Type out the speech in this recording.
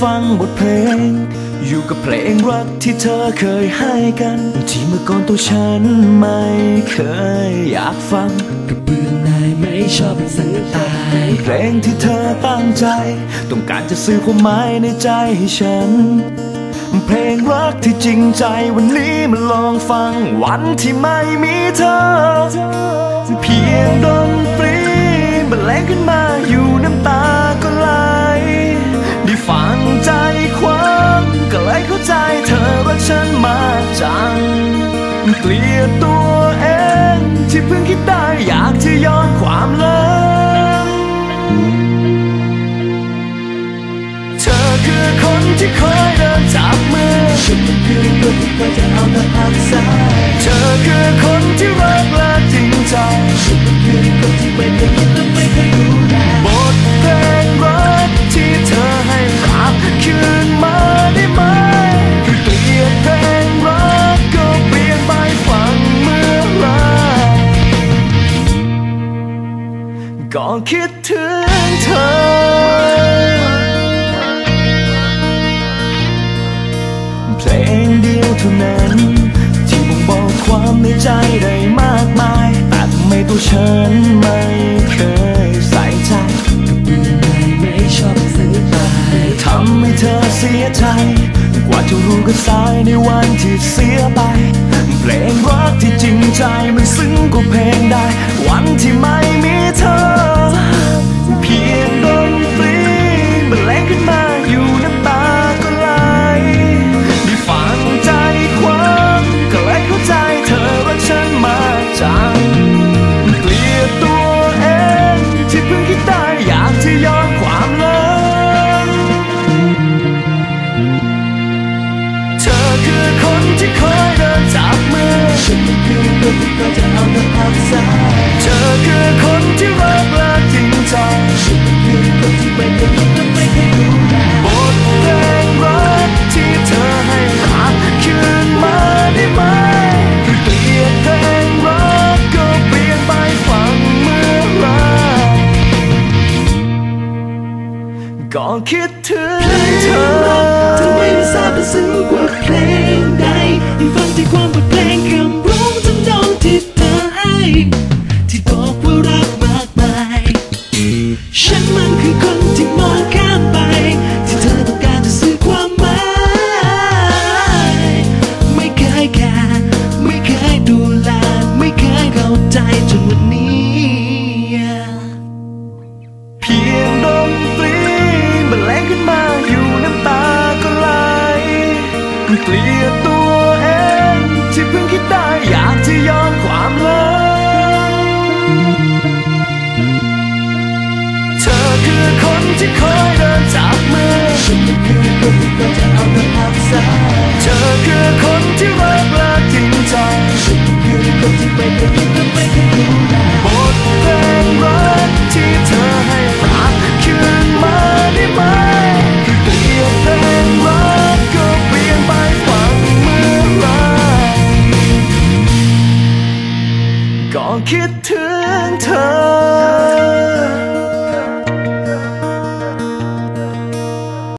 ฟังบทเพลง อยู่กับเพลงรักที่เธอเคยให้กัน ที่เมื่อก่อนตัวฉันไม่เคยอยากฟังกระเบื้องนายไม่ชอบเป็นสังตายเพลงที่เธอตั้งใจ ต้องการจะสื่อความหมายในใจให้ฉัน เพลงรักที่จริงใจวันนี้มาลองฟังวันที่ไม่มีเธอ เพียงดนตรีบรรเลงขึ้นมาอยู่น้ เกลียดตัวเองที่เพิ่งคิดได้อยากจะย้อนความเลิงเธอคือคนที่คอยเดินจับมือฉันมันคือคนที่คอยจะเอาแต่พักษาเธอคือคนที่รักและจริงใจฉันมันคือคนที่ไม่เคยคิดและไม่เคย ก็คิดถึงเธอ เพลงเดียวเท่านั้น ที่บ่งบอกความในใจได้มากมาย แต่ทำไมตัวฉันไม่เคยใส่ใจกระเบื้องนายไม่ชอบเป็นสังตายทำให้เธอเสียใจ กว่าจะรู้ก็สายในวันที่เสียไป เพลงรักที่จริงใจมันซึ้งกว่าเพลงใดวันที่ไม่มีเธอ ที่คอยเดินจับมือฉันมันคือคนที่คอยจะเอาแต่พักษาเธอคือคนที่รักและจริงใจฉันมันคือคนที่ไม่เคยคิดและไม่เคยดูแลบทเพลงรักที่เธอให้รับคืนมาได้ไหมเกลียดเพลงรักก็เปลี่ยนไปฟังเมื่อไรก็คิดถึงเธอทำไมไม่ทราบป็นซึ้งกว่าเพลงใด ได้ ที่คอยเดินจากมือฉันคือคนที่ควรจะเอาแต่พักษาเธอคือคนที่รักและจริงใจฉันคือคนที่ไปกับที่ต้องไปกับดูแลบทเพลงรักที่เธอให้ฝากคืนมาได้ไหมเปลี่ยนเพลงรักก็เปลี่ยนไปฟังเมื่อไรก็คิดถึงเธอ